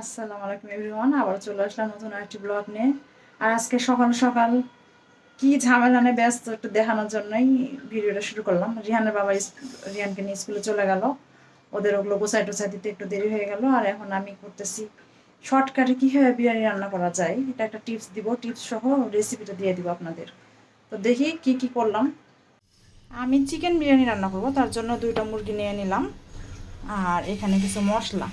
আসসালামু আলাইকুম এভরিওয়ান আবার চলে আসলাম নতুন একটি ব্লগ নিয়ে। আর আজকে সকাল সকাল কি ঝামেলা নিয়ে ব্যস্ত একটু দেখানোর জন্যই ভিডিওটা শুরু করলাম। রিহানের বাবা রিহানকে নিয়ে স্কুলে চলে গেল। ওদের ওগুলো গোছাই টোছাই দিতে একটু দেরি হয়ে গেল। আর এখন আমি করতেছি শর্টকাটে কীভাবে বিরিয়ানি রান্না করা যায়, এটা একটা টিপস দিব। টিপস সহ রেসিপিটা দিয়ে দিব আপনাদের। তো দেখি কি কি করলাম। আমি চিকেন বিরিয়ানি রান্না করব, তার জন্য দুইটা মুরগি নিয়ে নিলাম। আর এখানে কিছু মশলা।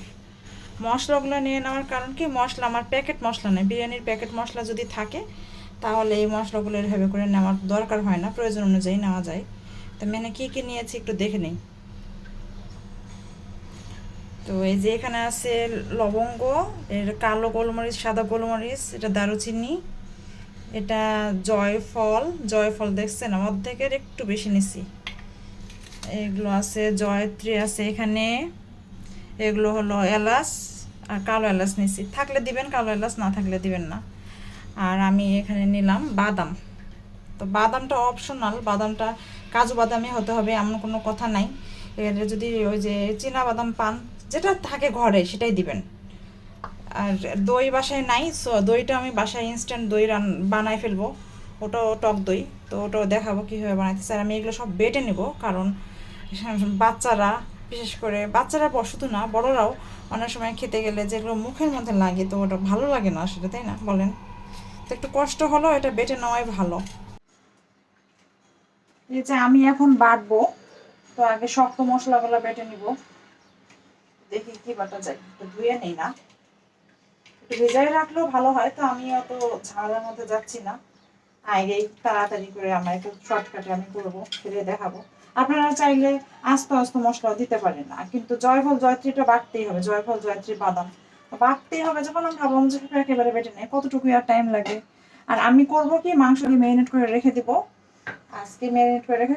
মশলাগুলো নিয়ে নেওয়ার কারণ কি? মশলা, আমার প্যাকেট মশলা নেই। বিরিয়ানির প্যাকেট মশলা যদি থাকে, তাহলে এই মশলাগুলো এভাবে করে নেওয়ার দরকার হয় না। প্রয়োজন অনুযায়ী নেওয়া যায়। তো মেনে কী কী নিয়েছি একটু দেখে নিই। তো এই যে এখানে আছে লবঙ্গ, এর কালো গোলমরিচ, সাদা গোলমরিচ, এটা দারুচিনি, এটা জয়ফল। জয়ফল দেখছেন? অর্ধেকের একটু বেশি নিছি। এগুলো আছে, জয়ত্রী আছে এখানে। এগুলো হলো এলাচ আর কালো এলাচ নিছি। থাকলে দিবেন, কালো এলাচ না থাকলে দিবেন না। আর আমি এখানে নিলাম বাদাম। তো বাদামটা অপশনাল বাদামটা কাজু বাদামই হতে হবে, এমন কোনো কথা নাই। এর যদি ওই যে চীনা বাদাম পান, যেটা থাকে ঘরে সেটাই দিবেন। আর দই বাসায় নাই সো দইটা আমি বাসায় ইনস্ট্যান্ট দই রান বানাই ফেলব। ওটাও টক দই, তো ওটাও দেখাবো কীভাবে বানাইতেছে। স্যার আমি এগুলো সব বেটে নেব, কারণ বাচ্চারা বিশেষ করে বাচ্চারা শুধু না, বড়রাও অনেক সময় খেতে গেলে যেগুলো মুখের মধ্যে লাগে তো ওটা ভালো লাগে না আসলে, তাই না? বলেন। তো একটু কষ্ট হলো এটা বেটে নেওয়াই ভালো। এই যে আমি এখন বাটবো, তো আগে শক্ত মশলাগুলো বেটে নিব। দেখি কি বাটা যায়, একটু ধুয়ে নেই না। একটু ভেজাই রাখলেও ভালো হয়, তো আমি অত ঝামেলার মধ্যে যাচ্ছি না। আগেই তাড়াতাড়ি করে আমার একটু শর্টকাটে আমি করব ফিরে দেখাবো। আপনারা চাইলে আস্তে আস্তে মশলা দিতে পারেন আর কিন্তু জয়ফল জয়ত্রীটা বাড়তেই হবে, জয়ফল জয়ত্রী বাদাম। বাড়তেই হবে, যখন আমি ভাবলাম যে একেবারে বেটে নেই কতটুকু আর টাইম লাগে? আর আমি করব কি, মাংস দিয়ে ম্যারিনেট করে রেখে দেবো। আজকে ম্যারিনেট করে রেখে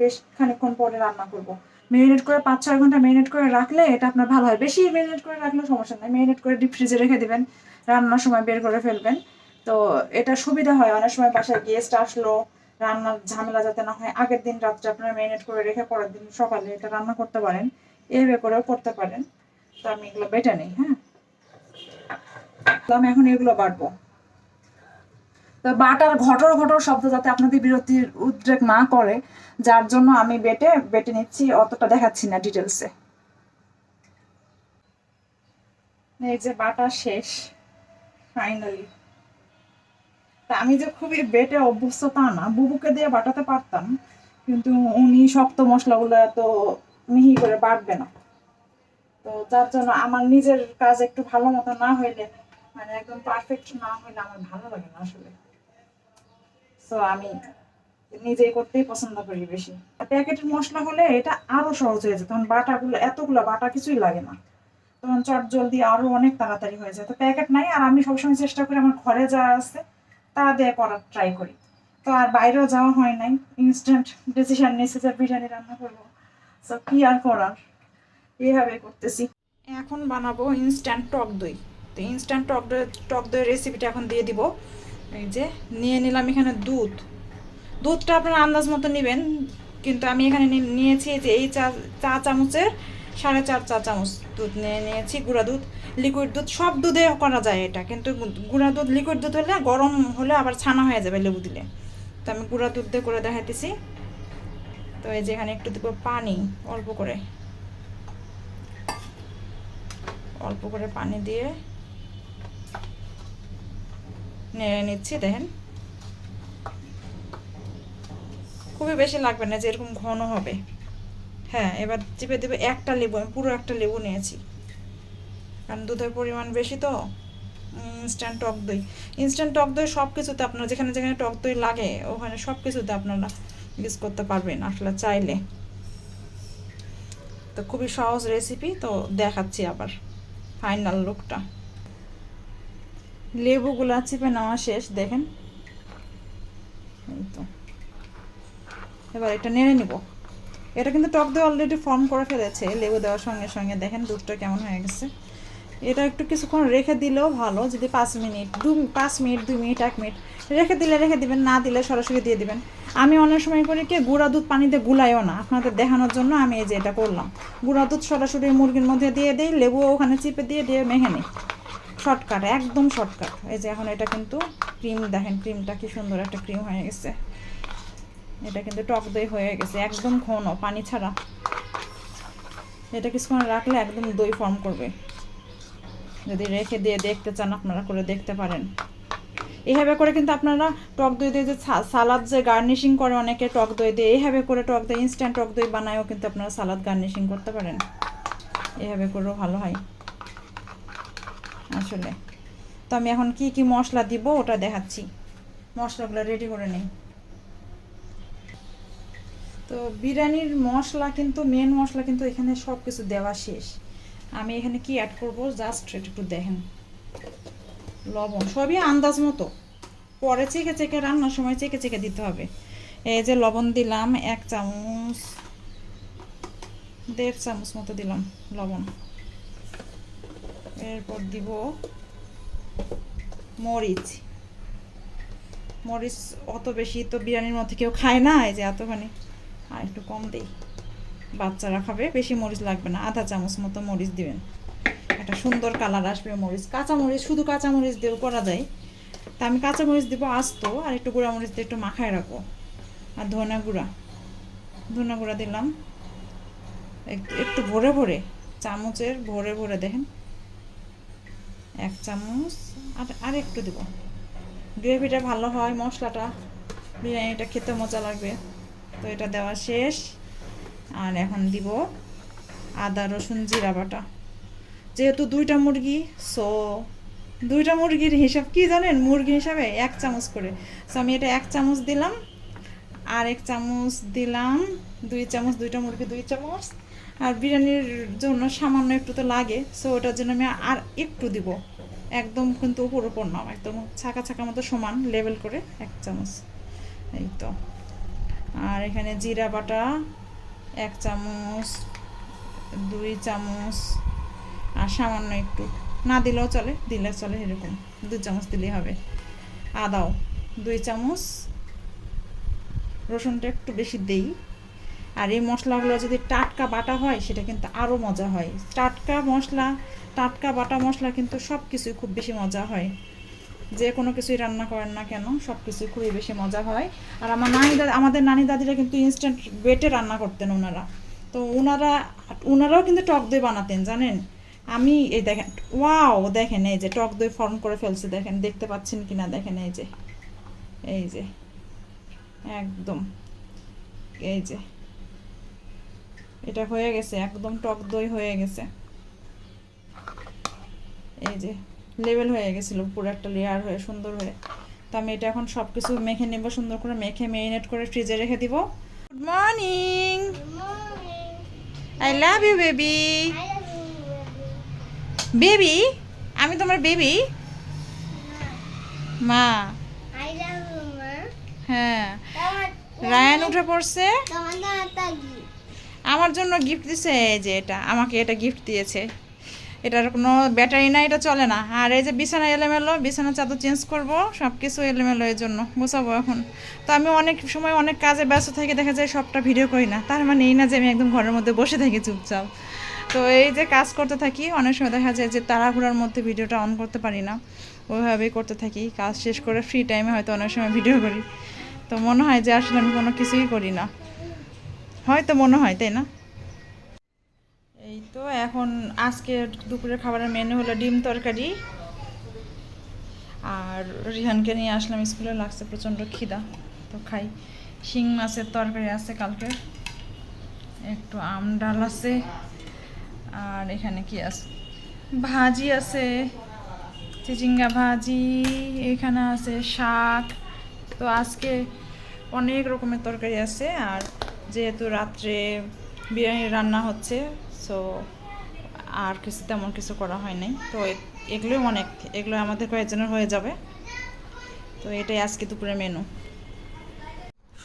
বেশ খানিকক্ষণ পরে রান্না করব। ম্যারিনেট করে পাঁচ, ছয় ঘণ্টা ম্যারিনেট করে রাখলে এটা আপনার ভালো হয়। বেশি ম্যারিনেট করে রাখলে সমস্যা নেই ম্যারিনেট করে ডিপ ফ্রিজে রেখে দেবেন, রান্নার সময় বের করে ফেলবেন। তো এটা সুবিধা হয়, অনেক সময় বাসায় গেস্ট আসলো রান্নার ঝামেলা যাতে না হয়, আগের দিন রাত্রে আপনারা ম্যারিনেট করে রেখে পরের দিন সকালে এটা রান্না করতে পারেন। এভাবে করেও করতে পারেন। তো আমি এগুলো বেটে নেই হ্যাঁ? আমি এখন এগুলো বাটবো। তো বাটার ঘটর ঘটর শব্দ যাতে আপনাদের বিরতির উদ্রেক না করে, যার জন্য আমি বেটে বেটে নিচ্ছি, অতটা দেখাচ্ছি না ডিটেলসে এই যে বাটা শেষ ফাইনালি তা আমি যে খুবই বেটে অভ্যস্ত তা না, বুবুকে দিয়ে বাটাতে পারতাম, কিন্তু উনি শক্ত মশলাগুলো এত মিহি করে বাটবে না। তো যার জন্য আমার নিজের কাজ একটু ভালো মতো না হইলে মানে একদম পারফেক্ট না হইলে আমার ভালো লাগে না আসলে। তো আমি নিজেই করতেই পছন্দ করি বেশি। প্যাকেটের মশলা হলে এটা আরও সহজ হয়ে যায়, তখন বাটাগুলো, এতগুলো বাটা কিছুই লাগে না। তখন চট জলদি আরও অনেক তাড়াতাড়ি হয়ে যায়। তো প্যাকেট নাই, আর আমি সবসময় চেষ্টা করি আমার ঘরে যা আছে তা দিয়ে করার ট্রাই করি। তো আর বাইরেও যাওয়া হয় নাই। ইনস্ট্যান্ট ডিসিশন নিয়েছে যে বিরিয়ানি রান্না করব। তো কি আর করার? এইভাবে করতেছি। এখন বানাবো ইনস্ট্যান্ট টক দই। তো ইনস্ট্যান্ট টক দই টক দই রেসিপিটা এখন দিয়ে দিব। এই যে, নিয়ে নিলাম এখানে দুধ। দুধটা আপনার আন্দাজ মতো নেবেন। কিন্তু আমি এখানে নিয়েছি যে এই চা চা চামচের সাড়ে চার চা চামচ দুধ নিয়ে নিয়েছি, গুঁড়া দুধ লিকুইড দুধ, সব দুধে করা যায় এটা, কিন্তু গুঁড়া দুধ লিকুইড দুধ হলে, গরম হলে আবার ছানা হয়ে যাবে লেবু দিলে। তো আমি গুঁড়া দুধ দিয়ে করে দেখাইতেছি। তো এই যে এখানে একটু দেবো পানি, অল্প করে। অল্প করে পানি দিয়ে নেড়ে নিচ্ছি, দেখেন। খুবই বেশি লাগবে না যে এরকম ঘন হবে। হ্যাঁ এবার চিপে দেবে একটা লেবু, আমি পুরো একটা লেবু নিয়েছি। কারণ দুধের পরিমাণ বেশি তো ইনস্ট্যান্ট টক দই। ইনস্ট্যান্ট টক দই সব কিছুতে আপনারা, যেখানে যেখানে টক দই লাগে, ওখানে সব কিছুতে আপনারা ইউজ করতে পারবেন আসলে চাইলে। তো খুবই সহজ রেসিপি তো দেখাচ্ছি আবার ফাইনাল লুকটা লেবুগুলো চিপে নেওয়া শেষ, দেখেন। এই তো। এবার এটা নেড়ে নিব। এটা কিন্তু টক দই অলরেডি ফর্ম করে ফেলেছে, লেবু দেওয়ার সঙ্গে সঙ্গে। দেখেন দুধটা কেমন হয়ে গেছে। এটা একটু কিছুক্ষণ রেখে দিলেও ভালো, যদি পাঁচ মিনিট, দু, পাঁচ মিনিট, দুই মিনিট, এক মিনিট রেখে দিলে রেখে দিবেন, না দিলে সরাসরি দিয়ে দিবেন। আমি অনেক সময় করি কি, গুঁড়া দুধ পানিতে গুলাইও না। আপনাদের দেখানোর জন্য আমি এই যে এটা করলাম। গুঁড়া দুধ সরাসরি মুরগির মধ্যে দিয়ে দিই, লেবু ওখানে চিপে দিয়ে দিয়ে মেখে নিই। শর্টকাট একদম শর্টকাট এই যে এখন এটা কিন্তু ক্রিম দেখেন ক্রিমটা কি সুন্দর একটা ক্রিম হয়ে গেছে। এটা কিন্তু টক দই হয়ে গেছে, একদম ঘন, পানি ছাড়া। এটা কিছুক্ষণ রাখলে একদম দই ফর্ম করবে। যদি রেখে দিয়ে দেখতে চান, আপনারা করে দেখতে পারেন। এইভাবে করে কিন্তু আপনারা টক দই দিয়ে যে সালাদ যে গার্নিশিং করে অনেকে টক দই দিয়ে এইভাবে করে টক দই ইনস্ট্যান্ট টক দই বানায়ও কিন্তু আপনারা সালাদ গার্নিশিং করতে পারেন। এভাবে করেও ভালো হয়। আসলে। তো আমি এখন কি কি মশলা দিব ওটা দেখাচ্ছি। মশলাগুলো রেডি করে নিই। তো বিরিয়ানির মশলা কিন্তু মেন মশলা কিন্তু এখানে সব কিছু দেওয়া শেষ। আমি এখানে কি অ্যাড করব? জাস্ট একটু দেখেন। লবণ, সবই আন্দাজ মতো। পরে চেকে চেকে রান্নার সময় চেকে চেকে দিতে হবে। এই যে লবণ দিলাম, এক চামচ, দেড় চামচ মতো দিলাম লবণ। এরপর দিব মরিচ। মরিচ অত বেশি তো বিরিয়ানির মধ্যে কেউ খায় না, এই যে এতখানি আর একটু কম দেই। বাচ্চারা খাবে, বেশি মরিচ লাগবে না, আধা চামচ মতো মরিচ দিবেন। একটা সুন্দর কালার আসবে মরিচ। কাঁচা মরিচ, শুধু কাঁচা মরিচ দিয়েও করা যায়। তা আমি কাঁচা মরিচ দিব আস্ত, আর একটু গুঁড়া মরিচ দিয়ে একটু মাখায় রাখব। আর ধনা গুঁড়া। ধনা গুঁড়া দিলাম। একটু একটু ভরে ভরে, চামচের ভরে ভরে দেখেন। এক চামচ, আর আর একটু দেবো। গ্রেভিটা ভালো হয়, মশলাটা, বিরিয়ানিটা খেতে মজা লাগবে। তো এটা দেওয়া শেষ। আর এখন দিব আদা, রসুন, জিরা বাটা। যেহেতু দুইটা মুরগি সো দুইটা মুরগির হিসাব কি জানেন? মুরগি হিসাবে এক চামচ করে। সো আমি এটা এক চামচ দিলাম, আর এক চামচ দিলাম দুই চামচ, দুইটা মুরগি দুই চামচ। আর বিরিয়ানির জন্য সামান্য একটু তো লাগে সো ওটার জন্য আমি আর একটু দিব। একদম কিন্তু উপর উপর নাম একদম ছাকা ছাকা মতো সমান লেভেল করে এক চামচ। এই তো। আর এখানে জিরা বাটা, এক চামচ, দুই চামচ, আর সামান্য একটু। না দিলেও চলে, দিলে চলে এরকম। দুই চামচ দিলেই হবে। আদাও দুই চামচ। রসুনটা একটু বেশি দেই। আর এই মশলাগুলো যদি টাটকা বাটা হয়, সেটা কিন্তু আরও মজা হয়। টাটকা মশলা, টাটকা বাটা মশলা কিন্তু সব কিছুই খুব বেশি মজা হয়। যে কোনো কিছুই রান্না করেন না কেন সব কিছুই খুবই বেশি মজা হয়। আর আমার নানি দাদা আমাদের নানি দাদিরা কিন্তু ইনস্ট্যান্ট বেটে রান্না করতেন ওনারা তো ওনারা ওনারাও কিন্তু টক দই বানাতেন, জানেন? আমি এই দেখেন, ওয়াও, দেখেন এই যে টক দই ফর্ম করে ফেলছে, দেখেন, দেখতে পাচ্ছেন কি না দেখেন এই যে এই যে, একদম, এই যে, এটা হয়ে গেছে, একদম টক দই হয়ে গেছে। এই যে লেভেল হয়ে গেছিল পুরো একটা লেয়ার হয়ে সুন্দর হয়ে। তো আমি এটা এখন সব কিছু মেখে নেব সুন্দর করে মেখে মেরিনেট করে ফ্রিজে রেখে দিব। Good morning I love you baby baby আমি তোমার বেবি মা। হ্যাঁ। রায়ান উঠে পড়ছে। আমার জন্য গিফট দিছে এই যে এটা আমাকে এটা গিফট দিয়েছে। এটার কোনো ব্যাটারি না এটা চলে না। আর এই যে বিছানা এলোমেলো বিছানা চাদর চেঞ্জ করব সব কিছু এলোমেলো এর জন্য, গোছাবো এখন। তো আমি অনেক সময় অনেক কাজে ব্যস্ত থাকি, দেখা যায় সবটা ভিডিও করি না। তার মানে এই না যে আমি একদম ঘরের মধ্যে বসে থাকি চুপচাপ। তো এই যে কাজ করতে থাকি, অনেক সময় দেখা যায় যে তাড়াহুড়ার মধ্যে ভিডিওটা অন করতে পারি না। ওইভাবেই করতে থাকি, কাজ শেষ করে ফ্রি টাইমে হয়তো অনেক সময় ভিডিও করি। তো মনে হয় যে আসলে আমি কোনো কিছুই করি না। হয়তো মনে হয়, তাই না? তো এখন আজকে দুপুরের খাবারের মেনু হলো ডিম তরকারি আর রিহানকে নিয়ে আসলাম স্কুলে, লাগছে প্রচণ্ড খিদা, তো খাই। শিং মাছের তরকারি আছে কালকে, একটু আম ডাল আছে, আর এখানে কি আছে? ভাজি আছে, চিচিঙ্গা ভাজি, এখানে আছে শাক, তো আজকে অনেক রকমের তরকারি আছে, আর যেহেতু রাত্রে বিরিয়ানি রান্না হচ্ছে সো আর কিছু তেমন কিছু করা হয় নাই। তো এগুলোই অনেক এগুলো আমাদের কয়েকজনের হয়ে যাবে। তো এটাই আজকে দুপুরে মেনু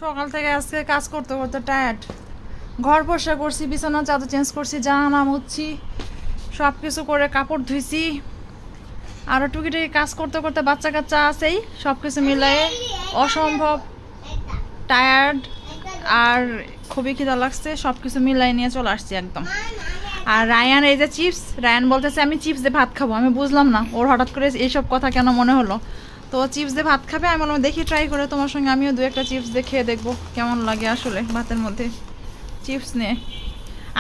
সকাল থেকে আজকে কাজ করতে করতে টায়ার্ড ঘর পরিষ্কার করছি, বিছানা, চাদর চেঞ্জ করছি জামা মুছছি সব কিছু করে কাপড় ধুইছি। আরও টুকিটাকি কাজ করতে করতে বাচ্চা কাচ্চা আছেই সব কিছু মিলাই অসম্ভব টায়ার্ড আর খুবই খিদা লাগছে সব কিছু মিলাই নিয়ে চলে আসছি একদম। আর রায়ান, এই যে চিপস, রায়ান বলতেছে, আমি চিপস দিয়ে ভাত খাব। আমি বুঝলাম না, ওর হঠাৎ করে এইসব কথা কেন মনে হলো? তো চিপস দিয়ে ভাত খাবে, আমি বললাম, দেখি ট্রাই করে তোমার সঙ্গে, আমিও দু একটা চিপস দিয়ে খেয়ে দেখব কেমন লাগে আসলে ভাতের মধ্যে। চিপস নিয়ে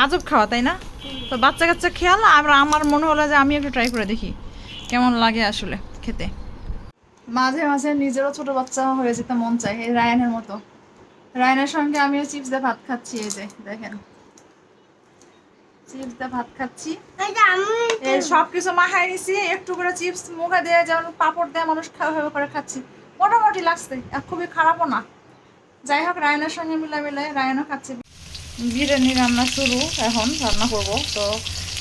আজব খাওয়া, তাই না? তো বাচ্চা কাচ্চা খেয়াল, আর আমার মনে হলো যে আমি একটু ট্রাই করে দেখি কেমন লাগে আসলে খেতে। মাঝে মাঝে নিজেরও ছোট বাচ্চা হয়ে যেতে মন চায়, এই রায়ানের মতো। রায়ানের সঙ্গে আমিও চিপস দিয়ে ভাত খাচ্ছি এই যে দেখেন। চিপস দিয়ে ভাত খাচ্ছি। এই সব কিছু মাখাই নিছি একটু করে চিপস মুখে দিয়ে যেমন পাপড় দিয়ে মানুষ খাওয়া করে খাচ্ছি। মোটামুটি লাগছে খুবই খারাপও না। যাই হোক রায়নার সঙ্গে মিলাই মিলাই রায়নও খাচ্ছে। বিরিয়ানি রান্না শুরু এখন রান্না করব। তো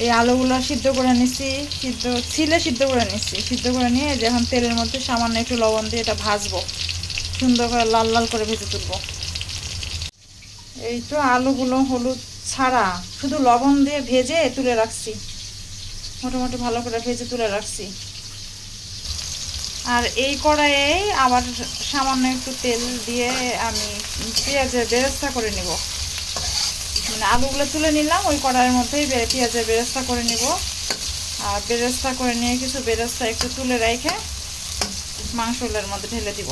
এই আলুগুলো সিদ্ধ করে নিচ্ছি সিদ্ধ ছিলে সিদ্ধ করে নিচ্ছি সিদ্ধ করে নিয়ে এই যে এখন তেলের মধ্যে সামান্য একটু লবণ দিয়ে এটা ভাজবো। সুন্দর করে লাল লাল করে ভেজে তুলবো। এই তো আলুগুলো হলুদ ছাড়া। শুধু লবণ দিয়ে ভেজে তুলে রাখছি। মোটামুটি ভালো করে ভেজে তুলে রাখছি। আর এই কড়াইয়ে আবার সামান্য একটু তেল দিয়ে আমি পেঁয়াজের বেরেস্তা করে নিব। মানে আলুগুলো তুলে নিলাম, ওই কড়াইয়ের মধ্যেই পেঁয়াজের বেরেস্তা করে নিব। আর বেরেস্তা করে নিয়ে কিছু বেরেস্তা একটু তুলে রেখে মাংসগুলোর মধ্যে ঢেলে দিব।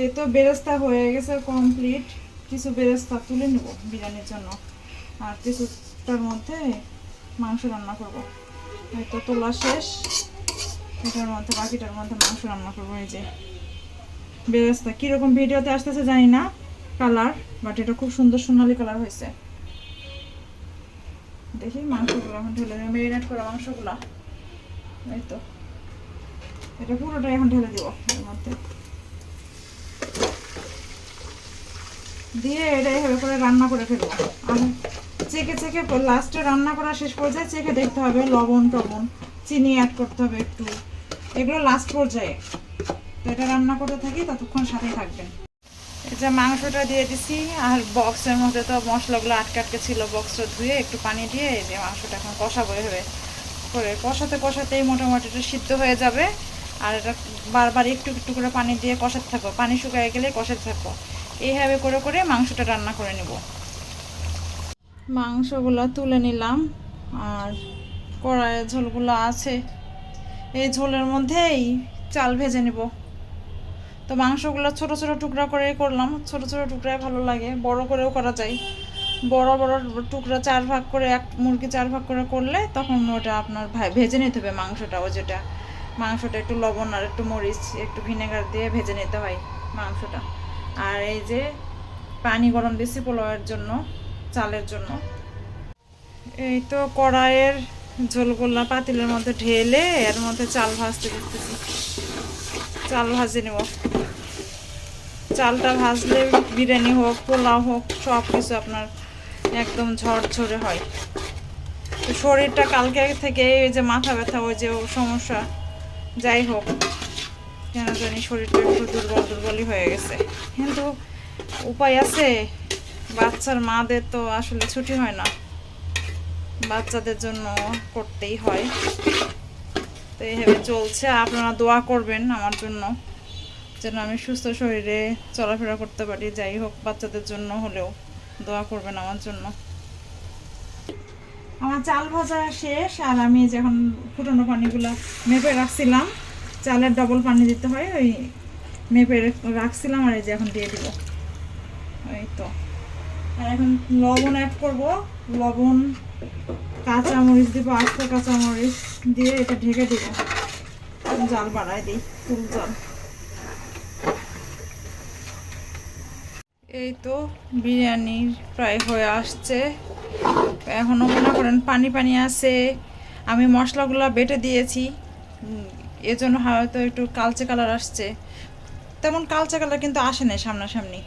এই তো বেরেস্তা হয়ে গেছে কমপ্লিট কিছু বেরেস্তা তুলে নেব বিরিয়ানির জন্য। আর কিছুটার মধ্যে মাংস রান্না করব। হয়তো তোলা শেষ। এটার মধ্যে, বাকিটার মধ্যে মাংস রান্না করব এই যে। বেরেস্তা, কীরকম ভিডিওতে আসতেছে জানি না, কালার বাট এটা খুব সুন্দর সোনালি কালার হয়েছে। দেখি মাংসগুলো এখন ঢেলে দেবো মেরিনেট করা মাংসগুলো। এই তো। এটা পুরোটাই এখন ঢেলে দিব এর মধ্যে। দিয়ে এটা এভাবে করে রান্না করে ফেলব। আর চেকে চেকে লাস্টে রান্না করা শেষ পর্যায়ে চেকে দেখতে হবে, লবণ টবণ, চিনি অ্যাড করতে হবে একটু। এগুলো লাস্ট পর্যায়ে। তো এটা রান্না করতে থাকি, ততক্ষণ সাথেই থাকবেন। যে মাংসটা দিয়ে দিছি, আর বক্সের মধ্যে তো মশলাগুলো আটকে আটকে ছিল বক্সটা ধুয়ে একটু পানি দিয়ে যে মাংসটা এখন কষাবো এভাবে করে। কষাতে কষাতেই মোটামুটি এটা সিদ্ধ হয়ে যাবে। আর এটা বারবার একটু একটু করে পানি দিয়ে কষাতে থাকো পানি শুকিয়ে গেলে কষাতে থাকো এইভাবে করে করে মাংসটা রান্না করে নেব। মাংসগুলো তুলে নিলাম, আর কড়াইয়ের ঝোলগুলো আছে। এই ঝোলের মধ্যেই চাল ভেজে নেব। তো মাংসগুলো ছোট ছোট টুকরা করে করলাম। ছোট ছোট টুকরায় ভালো লাগে, বড় করেও করা যায়। বড় বড় টুকরা চার ভাগ করে, এক মুরগি চার ভাগ করে করলে তখন ওটা আপনার ভেজে নিতে হবে মাংসটা ও যেটা। মাংসটা একটু লবণ আর একটু মরিচ, একটু ভিনেগার দিয়ে ভেজে নিতে হয় মাংসটা। আর এই যে পানি গরম দিয়েছি পোলাওয়ের জন্য, চালের জন্য। এই তো কড়াইয়ের ঝোলগোল্লা পাতিলের মধ্যে ঢেলে এর মধ্যে চাল ভাজতে দিতেছি। চাল ভাজে নেব। চালটা ভাজলে বিরিয়ানি হোক, পোলাও হোক সব কিছু আপনার একদম ঝরঝরে হয়। শরীরটা কালকে থেকে এই যে মাথা ব্যথা, ওই যে সমস্যা, যাই হোক। কেন জানি শরীরটা একটু দুর্বল দুর্বলই হয়ে গেছে। কিন্তু উপায় আছে, বাচ্চার মাদের তো আসলে ছুটি হয় না। বাচ্চাদের জন্য করতেই হয়। তো এইভাবে চলছে, আপনারা দোয়া করবেন আমার জন্য যেন আমি সুস্থ শরীরে চলাফেরা করতে পারি, যাই হোক বাচ্চাদের জন্য হলেও দোয়া করবেন আমার জন্য। আমার চাল ভাজা শেষ, আর আমি যখন ফুটানো পানিগুলো মেপে রাখছিলাম চালের ডবল পানি দিতে হয়, ওই মেপে রাখছিলাম আর এই যে এখন দিয়ে দিব। এই তো। আর এখন লবণ অ্যাড করব। লবণ, কাঁচামরিচ দিব, আস্ত কাঁচামরিচ দিয়ে এটা ঢেকে দিব। জাল বাড়াই দিই, ফুল জাল। এই তো বিরিয়ানি প্রায় হয়ে আসছে। এখনও মনে করেন পানি পানি আছে। আমি মশলাগুলো বেটে দিয়েছি। এজন্য হয়তো একটু কালচে কালার আসছে। তেমন কালচে কালার কিন্তু আসে না সামনাসামনি।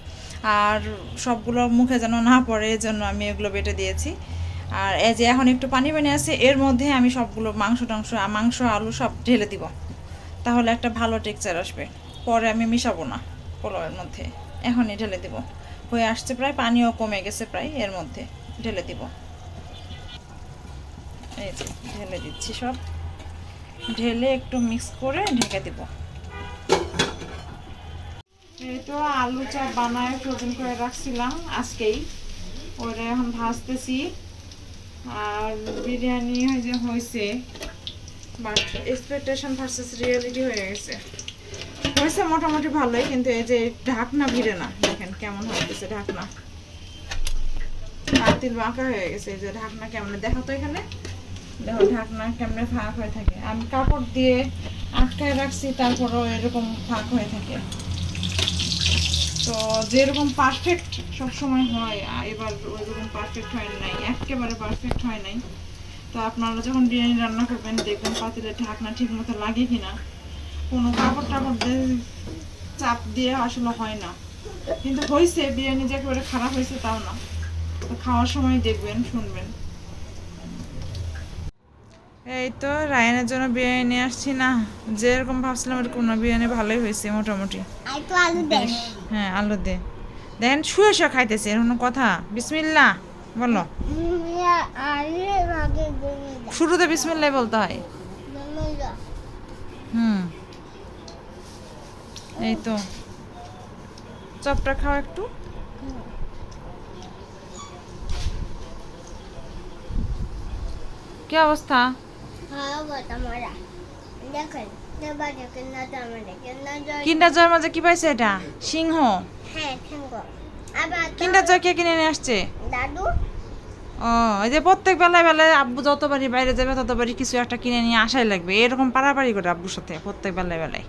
আর সবগুলো মুখে যেন না পড়ে, এজন্য আমি এগুলো বেটে দিয়েছি। আর এই যে এখন একটু পানি পানি আছে, এর মধ্যে আমি সবগুলো মাংস টাংস, মাংস, আলু সব ঢেলে দিব। তাহলে একটা ভালো টেক্সচার আসবে। পরে আমি মিশাবো না পোলাওয়ের মধ্যে। এখনই ঢেলে দিব। হয়ে আসছে প্রায়, পানিও কমে গেছে প্রায়, এর মধ্যে ঢেলে দিব। এই যে ঢেলে দিচ্ছি সব। ঢেলে একটু মিক্স করে ঢেকে দিব। এই তো আলু চপ বানায় ফ্রোজেন করে রাখছিলাম আজকেই। ওটা এখন ভাজতেছি। আর বিরিয়ানি যে হয়েছে। বাট এক্সপেকটেশন ভার্সেস রিয়েলিটি হয়ে গেছে। হয়েছে মোটামুটি ভালোই, কিন্তু এই যে ঢাকনা ভিড়ে না। দেখেন কেমন হয়েছে ঢাকনা। বাঁকা হয়ে গেছে, এই যে ঢাকনা কেমন? দেখা তো এখানে। দেখো, ঢাকনা কেমনে ফাঁক হয়ে থাকে। আমি কাপড় দিয়ে আটকায় রাখছি, তারপরেও এরকম ফাঁক হয়ে থাকে। তো যেরকম পারফেক্ট সবসময় হয় এবার ওইরকম পারফেক্ট হয় নাই, একেবারে পারফেক্ট হয় নাই। তো আপনারা যখন বিরিয়ানি রান্না করবেন, দেখবেন পাতিলের ঢাকনা ঠিক মতো লাগে কিনা। কোনো কাপড় টাপড় দিয়ে চাপ দিয়ে আসলে হয় না। কিন্তু হয়েছে বিরিয়ানি যে একেবারে খারাপ হয়েছে তাও না। খাওয়ার সময় দেখবেন, শুনবেন। এই তো রায়নের জন্য বিরিয়ানি নিয়ে আসছি না। যেরকম ভাবছিলাম এরকম না বিরিয়ানি ভালোই হয়েছে মোটামুটি। হ্যাঁ আলু দে। দেখেন শুয়ে শুয়ে খাইতেছে এরকম কথা। বিসমিল্লা বলো। শুরুতে বিসমিল্লাই বলতে হয়। হুম। এই তো। চপটা খাও একটু। কি অবস্থা? হ্যাঁ কিন্ডার জয়ের মাঝে কি পাইছে এটা সিংহ হ্যাঁ কিন্ডার জয় কে কিনে নিয়ে আসছে দাদু ও এই যে প্রত্যেক বেলায় বেলায় আব্বু যতবারই বাইরে যাবে ততবারই কিছু একটা কিনে নিয়ে আসাই লাগবে এরকম পারাপারি করে আব্বুর সাথে প্রত্যেক বেলায় বেলায়